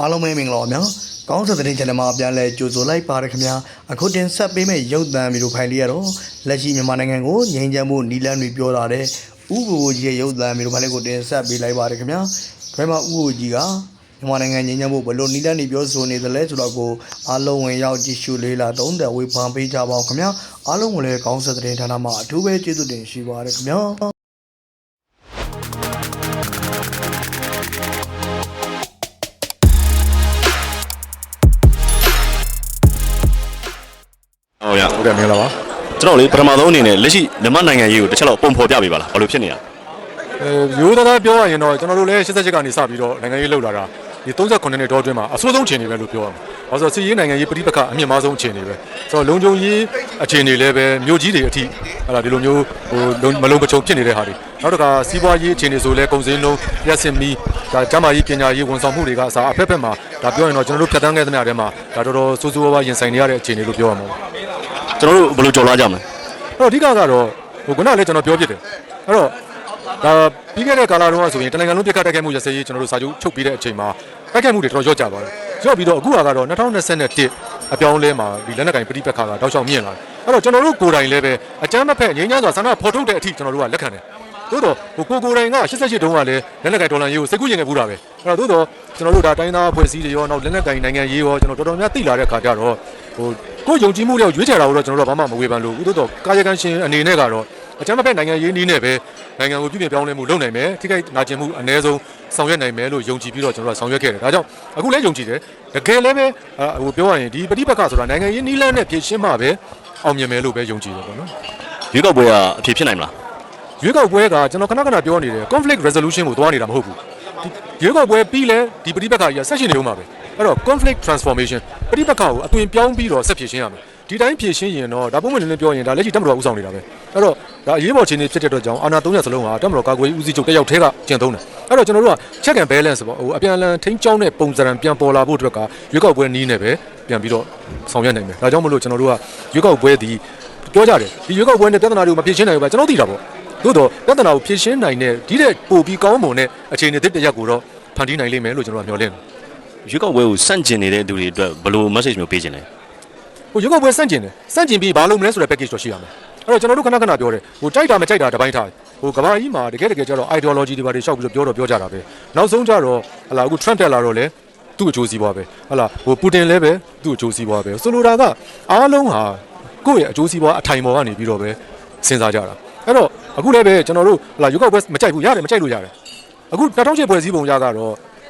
အားလုံးပဲမင်္ဂလာပါဗျာကောင်းစတဲ့ channel မှာပြန်လဲကြိုဆိုလိုက်ပါရခင်ဗျာအခုတင်ဆက်ပေးမယ့်ရုပ်သံဗီဒီယိုဖိုင်လေးကတော့လက်ရှိမြန်မာနိုင်ငံကိုငြိမ်းချမ်းမှုနီလန်းတွေပြောတာတဲ့ဥပ္ပိုလ်ကြီးရဲ့ရုပ်သံဗီဒီယိုဖိုင်လေးကိုတင်ဆက်ပေးလိုက်ပါရခင်ဗျာဘယ်မှာဥပ္ပိုလ်ကြီးကမြန်မာနိုင်ငံငြိမ်းချမ်းမှုဘယ်လိုနီလန်းတွေပြောဆိုနေသလဲဆိုတော့ကိုအားလုံးဝင်ရောက်ကြည့်ရှုလေးလာတုံးတယ်ဝေဖန်ပေးကြပါဦးခင်ဗျာအားလုံးကိုလည်းကောင်းစတဲ့ဌာနမှာအထူးပဲကျေးဇူးတင်ရှိပါရခင်ဗျာ ဟုတ်ရဟုတ်ကဲ့မင်္ဂလာပါကျွန်တော်လေပထမဆုံးအနေနဲ့လက်ရှိမြန်မာနိုင်ငံရေးကိုတစ်ချက်တော့ပုံဖော်ပြပေးပါလားဘာလို့ဖြစ်နေတာအဲရိုးသားသားပြောရရင်တော့ကျွန်တော်တို့လည်း88ကနေစပြီးတော့နိုင်ငံရေးလှုပ်လာတာဒီ38နှစ်တောအတွင်းမှာအဆိုးဆုံးအခြေအနေပဲလို့ပြောရမှာ။ဘာလို့ဆိုတော့စီးရေးနိုင်ငံရေးပဋိပက္ခအမြင့်မားဆုံးအခြေအနေပဲ။ဆိုတော့လုံခြုံရေးအခြေအနေလည်းပဲမြို့ကြီးတွေအထိအဲ့ဒါဒီလိုမျိုးဟိုလုံမလုံမချုံဖြစ်နေတဲ့ဟာတွေနောက်တစ်ခါစီးပွားရေးအခြေအနေဆိုလည်းကုန်စည်နှုန်းရက်စင်မီဒါကျန်းမာရေးပညာရေးဝန်ဆောင်မှုတွေကအစားအဖက်ဖက်မှာဒါပြောရင်တော့ကျွန်တော်တို့ဖြတ်တန်းခဲ့သမျှထဲမှာဒါတော်တော်ဆိုးဆိုးဝါးဝါးရင်ဆိုင်နေရတဲ့အခြေအနေလို့ပြောရမှာပါ။ ကျွန်တော်တို့ဘယ်လိုကြော်လာကြမလဲအဲ့တော့အဓိကကတော့ဟိုခုနကလည်းကျွန်တော်ပြောပြတယ်အဲ့တော့ဒါပြီးခဲ့တဲ့ကာလတုန်းကဆိုရင်တနင်္ဂနွေလုံးပြစ်ခတ်တိုက်ခိုက်မှုရစရေးကျွန်တော်တို့စာချုပ်ချုပ်ပြီးတဲ့အချိန်မှာတိုက်ခိုက်မှုတွေတော်တော်ရော့ကျသွားတယ်ရော့ပြီးတော့အခုကတော့2021အပြောင်းလဲမှာဒီလက်နက်ကင်ပဋိပက္ခကတောက်လျှောက်မြင့်လာတယ်အဲ့တော့ကျွန်တော်တို့ကိုယ်တိုင်လည်းပဲအကြမ်းမဖက်ငြိမ်းချမ်းစွာဆန္ဒဖော်ထုတ်တဲ့အထိကျွန်တော်တို့ကလက်ခံတယ် သို့တော့ဟိုကိုကိုယ်တိုင်က88တုန်းကလည်းလက်နက်ကင်ဒေါ်လာရေးကိုစိတ်ကူးရင်ငယ်ပူတာပဲအဲ့တော့သို့တော့ကျွန်တော်တို့ဒါတိုင်းသားအဖွဲ့အစည်းတွေရောနောက်လက်နက်ကင်နိုင်ငံရေးရောကျွန်တော်တော်တော်များသိလာတဲ့ခါကျတော့ဟိုကိုယ်ယုံကြည်မှုတွေရွေးချယ်တာကိုတော့ကျွန်တော်တို့ကဘာမှမဝေဖန်လို့ဘူးသို့တော့ကာယကံရှင်အနေနဲ့ကတော့အကြမ်းမဖက်နိုင်ငံရေးနည်းနဲ့ပဲနိုင်ငံကိုပြုပြင်ပြောင်းလဲမှုလုပ်နိုင်မယ်ထိခိုက်နာကျင်မှုအ ਨੇ ဆုံးဆောင်ရွက်နိုင်မယ်လို့ယုံကြည်ပြီးတော့ကျွန်တော်တို့ကဆောင်ရွက်ခဲ့တယ်ဒါကြောင့်အခုလည်းယုံကြည်တယ်တကယ်လည်းပဲအာဟိုပြောရရင်ဒီပဋိပက္ခဆိုတာနိုင်ငံရေးနည်းလမ်းနဲ့ဖြေရှင်းမှပဲအောင်မြင်မယ်လို့ပဲယုံကြည်တယ်ပေါ့နော်ရွေးကောက်ပွဲကအဖြစ်ဖြစ်နိုင်မလား ရွေးကောက်ပွဲကကျွန်တော်ခဏခဏပြောနေတယ် conflict resolution ကိုသွားနေတာမဟုတ်ဘူးဒီရွေးကောက်ပွဲပြီးလဲဒီပဋိပက္ခကြီးကဆက်ရှိနေဦးမှာပဲအဲ့တော့ conflict transformation ပဋိပက္ခကိုအသွင်ပြောင်းပြီးတော့ဆက်ဖြေရှင်းရမယ်ဒီတိုင်းဖြေရှင်းရင်တော့ဒါပုံမှန်လင်းလင်းပြောရင်ဒါလက်ရှိတက်မတော်ဦးဆောင်နေတာပဲအဲ့တော့ဒါအရေးပေါ်ခြေနေဖြစ်တဲ့အတွက်ကြောင့်အာဏာ၃ရပ်စလုံးဟာတက်မတော်ကာကွယ်ရေးဦးစီးချုပ်တစ်ယောက်တည်းကကျင့်သုံးတယ်အဲ့တော့ကျွန်တော်တို့က check and balance ပေါ့ဟိုအပြန်အလှန်ထိန်းကျောင်းတဲ့ပုံစံပြန်ပေါ်လာဖို့အတွက်ကရွေးကောက်ပွဲနည်းနဲ့ပဲပြန်ပြီးတော့ဆောင်ရွက်နိုင်မယ်ဒါကြောင့်မလို့ကျွန်တော်တို့ကရွေးကောက်ပွဲဒီပြောကြတယ်ဒီရွေးကောက်ပွဲနဲ့ပြဿနာတွေကိုမဖြေရှင်းနိုင်ဘူးပဲကျွန်တော်သိတာပေါ့ သို့တော့ပြဿနာကိုဖြေရှင်းနိုင်တဲ့ဒီတဲ့ပို့ပြီးကောင်းမွန်တဲ့အခြေအနေတစ်တစ်ရက်ကိုတော့ဖန်တီးနိုင်လိမ့်မယ်လို့ကျွန်တော်ကမျှော်လင့်တယ်ရွေးကောက်ပွဲကိုစန့်ကျင်နေတဲ့သူတွေအတွက်ဘယ်လို message မျိုးပေးခြင်းလဲ။ဟိုရုပ်ောက်ပွဲစန့်ကျင်တယ်။စန့်ကျင်ပြီးဘာလုပ်မလဲဆိုတဲ့ package တော့ရှိရမယ်။အဲ့တော့ကျွန်တော်တို့ခဏခဏပြောတယ်။ဟိုကြိုက်တာမကြိုက်တာတစ်ပိုင်းထား။ဟိုကဘာကြီးမှာတကယ်တကယ်ကျတော့ ideology တွေဘာတွေရှောက်ပြီးတော့ပြောတော့ပြောကြတာပဲ။နောက်ဆုံးကျတော့ဟလာအခု Trump တက်လာတော့လေသူ့အကျိုးစီးပွားပဲ။ဟလာဟိုပူတင်လည်းပဲသူ့အကျိုးစီးပွားပဲ။ဆိုလိုတာကအားလုံးဟာကိုယ့်ရဲ့အကျိုးစီးပွားအထိုင်ပေါ်ကနေပြီးတော့ပဲစဉ်းစားကြတာ။အဲ့တော့ အခုလည်းပဲကျွန်တော်တို့ဟလာရုပ်ောက်ပွဲမကြိုက်ဘူးရတယ်မကြိုက်လို့ရတယ်။အခု2008ဖွဲ့စည်းပုံရကတော့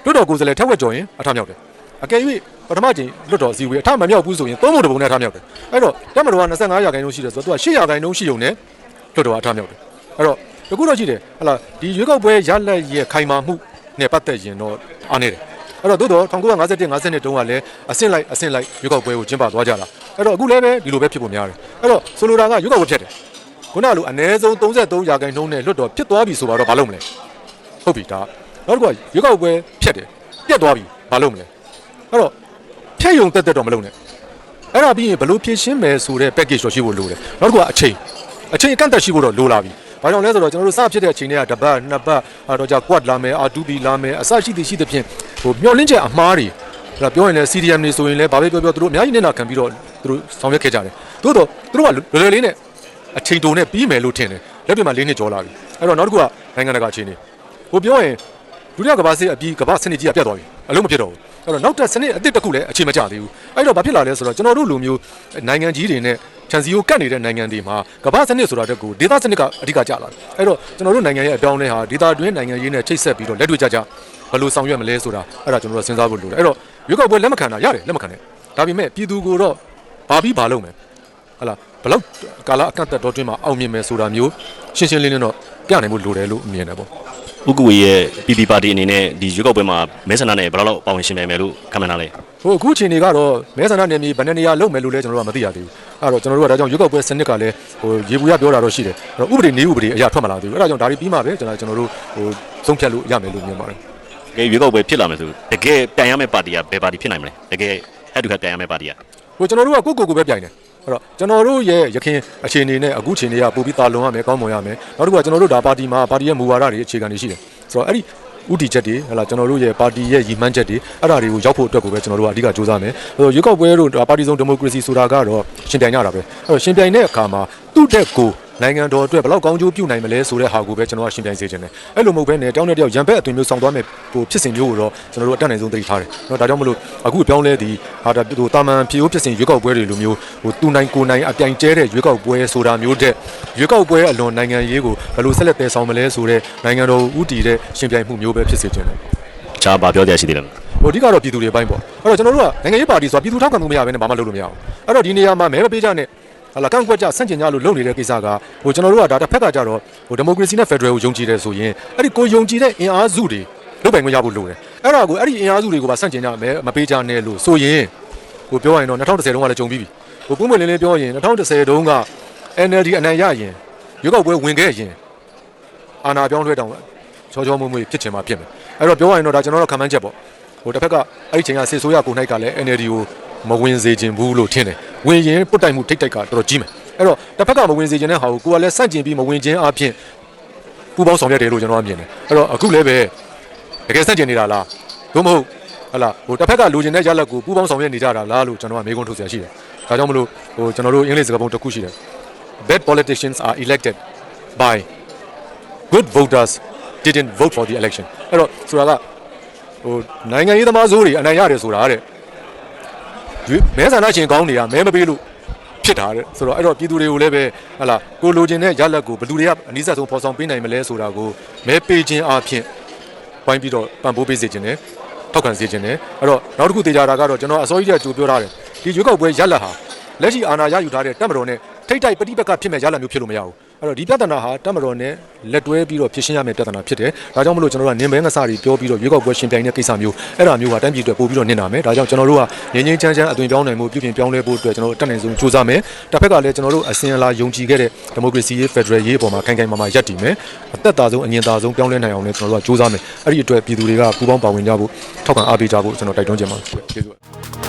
လွတ်တော်ကိုယ်စားလှယ်ထက်ဝက်ကျော်ရင်အထမြောက်တယ်အကယ်၍ပထမကျင်လွတ်တော်အစည်းအဝေးအထမမြောက်ဘူးဆိုရင်သုံးပုံတစ်ပုံနဲ့အထမြောက်တယ်အဲ့တော့တက်မတော်က25ရာခိုင်နှုန်းရှိတယ်ဆိုတော့သူက8ရာခိုင်နှုန်းရှိုံနဲ့လွတ်တော်အထမြောက်တယ်အဲ့တော့တကူတော့ရှိတယ်ဟလာဒီရွေးကောက်ပွဲရလက်ရဲ့ခိုင်မာမှုနဲ့ပတ်သက်ရင်တော့အားနေတယ်အဲ့တော့သို့တော့1951 52တုန်းကလည်းအဆင့်လိုက်အဆင့်လိုက်ရွေးကောက်ပွဲကိုကျင်းပသွားကြတာအဲ့တော့အခုလည်းပဲဒီလိုပဲဖြစ်ဖို့များတယ်အဲ့တော့ဆိုလိုတာကရွေးကောက်ပွဲဖြစ်တယ် ခုနကလိုအ ਨੇ ဆုံး33ရာခိုင်နှုန်းနဲ့လွတ်တော်ဖြစ်သွားပြီဆိုတော့ဘာလုပ်မလဲ ဟုတ်ပြီဒါနောက်တစ်ခုကရွေးကောက်ပွဲဖြတ်တယ်ပြတ်သွားပြီမလုပ်မလဲအဲ့တော့ဖြတ်ယုံတက်တက်တော့မလုပ်နဲ့အဲ့ဒါပြီးရင်ဘယ်လို့ဖြည့်ရှင်းမယ်ဆိုတဲ့ package တော့ရှိဖို့လိုတယ်နောက်တစ်ခုကအချိန်အချိန်အကန့်အသတ်ရှိဖို့တော့လိုလာပြီဘာကြောင့်လဲဆိုတော့ကျွန်တော်တို့စဖြစ်တဲ့အချိန်တွေကတစ်ပတ်နှစ်ပတ်အဲ့တော့じゃ quad လာမယ် R2B လာမယ်အစရှိသည်ရှိသဖြင့်ဟိုမျောလင်းချက်အမှားတွေဒါပြောရင်လည်း CDM တွေဆိုရင်လည်းဘာပဲပြောပြောသူတို့အများကြီးနဲ့နာခံပြီးတော့သူတို့ဆောင်ရွက်ခဲ့ကြတယ်သို့တော့သူတို့ကလွယ်လွယ်လေးနဲ့ အချိန်တိုနဲ့ပြီးမယ်လို့ထင်တယ်လက်တွေမှာလေးနှစ်ကျော်လာပြီအဲ့တော့နောက်တစ်ခုကနိုင်ငံတကာအခြေအနေဟိုပြောရင်ဒုတိယကမ္ဘာစစ်အပြီးကမ္ဘာစနစ်ကြီးကပြတ်သွားပြီအလုံးမဖြစ်တော့ဘူးအဲ့တော့နောက်တစ်စနစ်အသစ်တစ်ခုလည်းအခြေမကျသေးဘူးအဲ့တော့ဘာဖြစ်လာလဲဆိုတော့ကျွန်တော်တို့လူမျိုးနိုင်ငံကြီးတွေနဲ့ခြံစည်းကိုကတ်နေတဲ့နိုင်ငံတွေမှာကမ္ဘာစနစ်ဆိုတာတက်ကိုဒေသစနစ်ကအဓိကကျလာတယ်အဲ့တော့ကျွန်တော်တို့နိုင်ငံရဲ့အပြောင်းအလဲဟာဒေသတွင်းနိုင်ငံရေးနဲ့ချိတ်ဆက်ပြီးတော့လက်တွေ့ကြကြဘယ်လိုဆောင်ရွက်မလဲဆိုတာအဲ့ဒါကျွန်တော်တို့စဉ်းစားဖို့လိုတယ်အဲ့တော့ရွေးကောက်ပွဲလက်မခံတာရတယ်လက်မခံနဲ့ဒါပေမဲ့ပြည်သူကိုတော့ဘာပြီးဘာလုပ်မယ် ဟလာဘယ်လောက်ကာလအကန့်အသတ်တော်တွင်းမှာအောင်မြင်မယ်ဆိုတာမျိုးရှင်းရှင်းလင်းလင်းတော့ပြနိုင်ဖို့လိုတယ်လို့မြင်တယ်ပေါ့ဥက္ကဝေရဲ့ PP ပါတီအနေနဲ့ဒီရွေးကောက်ပွဲမှာမဲဆန္ဒနဲ့ဘယ်လောက်လောက်ပါဝင်ရှင်မယ်မယ်လို့ခံမှန်းတာလဲဟိုအခုချိန်တွေကတော့မဲဆန္ဒနယ်မြေဘယ်နှစ်နေရာလုံးမယ်လို့လဲကျွန်တော်တို့ကမသိရသေးဘူးအဲ့တော့ကျွန်တော်တို့ကဒါကြောင့်ရွေးကောက်ပွဲစနစ်ကလည်းဟိုရေဘူးရပြောတာတော့ရှိတယ်အဲ့တော့ဥပဒေနေဥပဒေအရာထွက်မလာသေးဘူးအဲ့ဒါကြောင့်ဒါတွေပြီးမှပဲကျွန်တော်ကျွန်တော်တို့ဟိုသုံးဖြတ်လို့ရမယ်လို့မြင်ပါတယ်တကယ်ရွေးကောက်ပွဲဖြစ်လာမယ်ဆိုတကယ်တိုင်ရမယ့်ပါတီကဘယ်ပါတီဖြစ်နိုင်မလဲတကယ် head to head တိုင်ရမယ့်ပါတီကဟိုကျွန်တော်တို့ကကိုယ့်ကိုယ်ကိုယ်ပဲပြိုင်တယ် အဲ့တော့ကျွန်တော်တို့ရဲ့ရခင်အခြေအနေနဲ့အခုချိန်တွေကပိုပြီးတာလွန်ရမယ်ကောင်းမွန်ရမယ်နောက်တစ်ခုကကျွန်တော်တို့ဒါပါတီမှာပါတီရဲ့မူဝါဒတွေအခြေခံတွေရှိတယ်ဆိုတော့အဲ့ဒီဥတီချက်တွေဟလာကျွန်တော်တို့ရဲ့ပါတီရဲ့ရည်မှန်းချက်တွေအဲ့ဒါတွေကိုရောက်ဖို့အတွက်ကိုပဲကျွန်တော်တို့ကအဓိကစူးစမ်းမယ်အဲ့တော့ရွေးကောက်ပွဲတို့ပါတီစုံဒီမိုကရေစီဆိုတာကတော့ရှင်ပြိုင်ကြတာပဲအဲ့တော့ရှင်ပြိုင်တဲ့အခါမှာသူ့တက်ကို နိုင်ငံတော်အတွက်ဘယ်လောက်ကောင်းကျိုးပြုနိုင်မလဲဆိုတဲ့ဟာကိုပဲကျွန်တော်ကရှင်းပြစေချင်တယ်အဲ့လိုမဟုတ်ဘဲနဲ့တောင်းတဲ့တယောက်ရံဖက်အသွင်မျိုးဆောင်သွားမယ်ဟိုဖြစ်စဉ်မျိုးကိုတော့ကျွန်တော်တို့အတက်နိုင်ဆုံးသတိထားတယ်เนาะဒါကြောင့်မလို့အခုပြောင်းလဲဒီဟာဒါဟိုတာမန်ဖြိုးဖြစ်စဉ်ရွေးကောက်ပွဲတွေလိုမျိုးဟိုတူနိုင်ကိုနိုင်အပြိုင်ကျဲတဲ့ရွေးကောက်ပွဲဆိုတာမျိုးတဲ့ရွေးကောက်ပွဲအလွန်နိုင်ငံရေးကိုဘယ်လိုဆက်လက်တည်ဆောင်မလဲဆိုတဲ့နိုင်ငံတော်ဥတီတဲ့ရှင်ပြိုင်မှုမျိုးပဲဖြစ်စေချင်တယ် ချားဘာပြောတရားရှိသေးလဲ ဟိုအဓိကတော့ပြည်သူတွေအပိုင်းပေါ့အဲ့တော့ကျွန်တော်တို့ကနိုင်ငံရေးပါတီဆိုတာပြည်သူထောက်ခံမှုမရဘဲနဲ့ဘာမှလုပ်လို့မရအောင်အဲ့တော့ဒီနေရာမှာမဲမပေးကြနဲ့ ဟာလာကန့်ကွက်ကြဆန့်ကျင်ကြလို့လုပ်နေတဲ့ကိစ္စကဟိုကျွန်တော်တို့ကဒါတစ်ဖက်ကကြတော့ဟိုဒီမိုကရေစီနဲ့ဖက်ဒရယ်ကိုယုံကြည်တယ်ဆိုရင်အဲ့ဒီကိုယုံကြည်တဲ့အင်အားစုတွေလုပ်ပိုင်ခွင့်ရဖို့လိုတယ်အဲ့ဒါကိုအဲ့ဒီအင်အားစုတွေကိုပါဆန့်ကျင်ကြမဲမပေးကြနဲ့လို့ဆိုရင်ဟိုပြောရရင်တော့2010တုန်းကလည်းကြုံပြီးပြီဟိုပုံမှန်လင်းလင်းပြောရင်2010တုန်းက NLD အနိုင်ရရင်ရွေးကောက်ပွဲဝင်ခဲ့ရင်အာဏာပြောင်းလဲတောင်ချောချောမွေ့မွေ့ဖြစ်ချင်မှဖြစ်မယ်အဲ့တော့ပြောရရင်တော့ဒါကျွန်တော်တို့ခံမှန်းချက်ပေါ့ဟိုတစ်ဖက်ကအဲ့ဒီချိန်ကစေဆိုးရကိုနိုင်ကလည်း NLD ကိုမဝင်စေခြင်းဘူးလို့ထင်တယ် ဝင်ရင်ပုတ်တိုင်မှုထိတ်တိုက်ကတော်တော်ကြီးမယ်အဲ့တော့တစ်ဖက်ကမဝင်စေခြင်းတဲ့ဟာကိုကိုကလည်းစန့်ကျင်ပြီးမဝင်ခြင်းအပြင်ပူပေါင်းဆောင်ရွက်တယ်လို့ကျွန်တော်ကမြင်တယ်အဲ့တော့အခုလည်းပဲတကယ်စန့်ကျင်နေတာလားသို့မဟုတ်ဟလာဟိုတစ်ဖက်ကလိုချင်တဲ့ရလက်ကိုပူပေါင်းဆောင်ရွက်နေကြတာလားလို့ကျွန်တော်ကမေးခွန်းထုတ်ဆရာရှိတယ်ဒါကြောင့်မလို့ဟိုကျွန်တော်တို့အင်္ဂလိပ်စကားပုံတစ်ခုရှိတယ် bad politicians are elected by good voters didn't vote for the election အဲ့တော့ဆိုတာကဟိုနိုင်ငံရေးသမားစိုးတွေအနိုင်ရတယ်ဆိုတာတဲ့ရွေး မဲဆန္ဒရှင်ကောင်းတွေကမဲမပေးလို့ဖြစ်တာတဲ့ဆိုတော့အဲ့တော့ပြည်သူတွေကိုလည်းပဲဟလာကိုလိုချင်တဲ့ရလက်ကိုဘယ်သူတွေကအနည်းဆက်ဆုံးဖော်ဆောင်ပေးနိုင်မလဲဆိုတာကိုမဲပေးခြင်းအပြင်ပိုင်းပြီးတော့ပံ့ပိုးပေးစေခြင်းနဲ့ထောက်ခံစေခြင်းနဲ့အဲ့တော့နောက်တစ်ခုတေချာတာကတော့ကျွန်တော်အစောကြီးကကြိုပြောထားတယ်ဒီရွေးကောက်ပွဲရလက်ဟာလက်ရှိအာဏာရယူထားတဲ့တပ်မတော်နဲ့ထိတ်တိုက်ပဋိပက္ခဖြစ်မဲ့ရလက်မျိုးဖြစ်လို့မရဘူး အဲ့တော့ဒီပြဿနာဟာတပ်မတော်နဲ့လက်တွဲပြီးတော့ဖြစ်ရှင်းရမယ့်ပြဿနာဖြစ်တယ်ဒါကြောင့်မလို့ကျွန်တော်တို့ကနင်းမဲငါစာတွေပြောပြီးတော့ရွေးကောက်ပွဲရှင်ပြိုင်တဲ့ကိစ္စမျိုးအဲ့ဒါမျိုးကတိုင်းပြည်အတွက်ပို့ပြီးတော့နင်းနာမယ်ဒါကြောင့်ကျွန်တော်တို့ကငင်းငင်းချမ်းချမ်းအသွင်ပြောင်းနိုင်မှုပြုပြင်ပြောင်းလဲဖို့အတွက်ကျွန်တော်တို့တက်နိုင်ဆုံးကြိုးစားမယ်တစ်ဖက်ကလည်းကျွန်တော်တို့အစဉ်အလာယုံကြည်ခဲ့တဲ့ဒီမိုကရေစီရေးဖက်ဒရယ်ရေးအပေါ်မှာခိုင်ခိုင်မာမာရပ်တည်မယ်အသက်သာဆုံးအငြင်းသာဆုံးပြောင်းလဲနိုင်အောင်လည်းကျွန်တော်တို့ကကြိုးစားမယ်အဲ့ဒီအတွက်ပြည်သူတွေကပူးပေါင်းပါဝင်ကြဖို့ထောက်ခံအားပေးကြဖို့ကျွန်တော်တိုက်တွန်းချင်ပါတယ်ကျေးဇူးပါ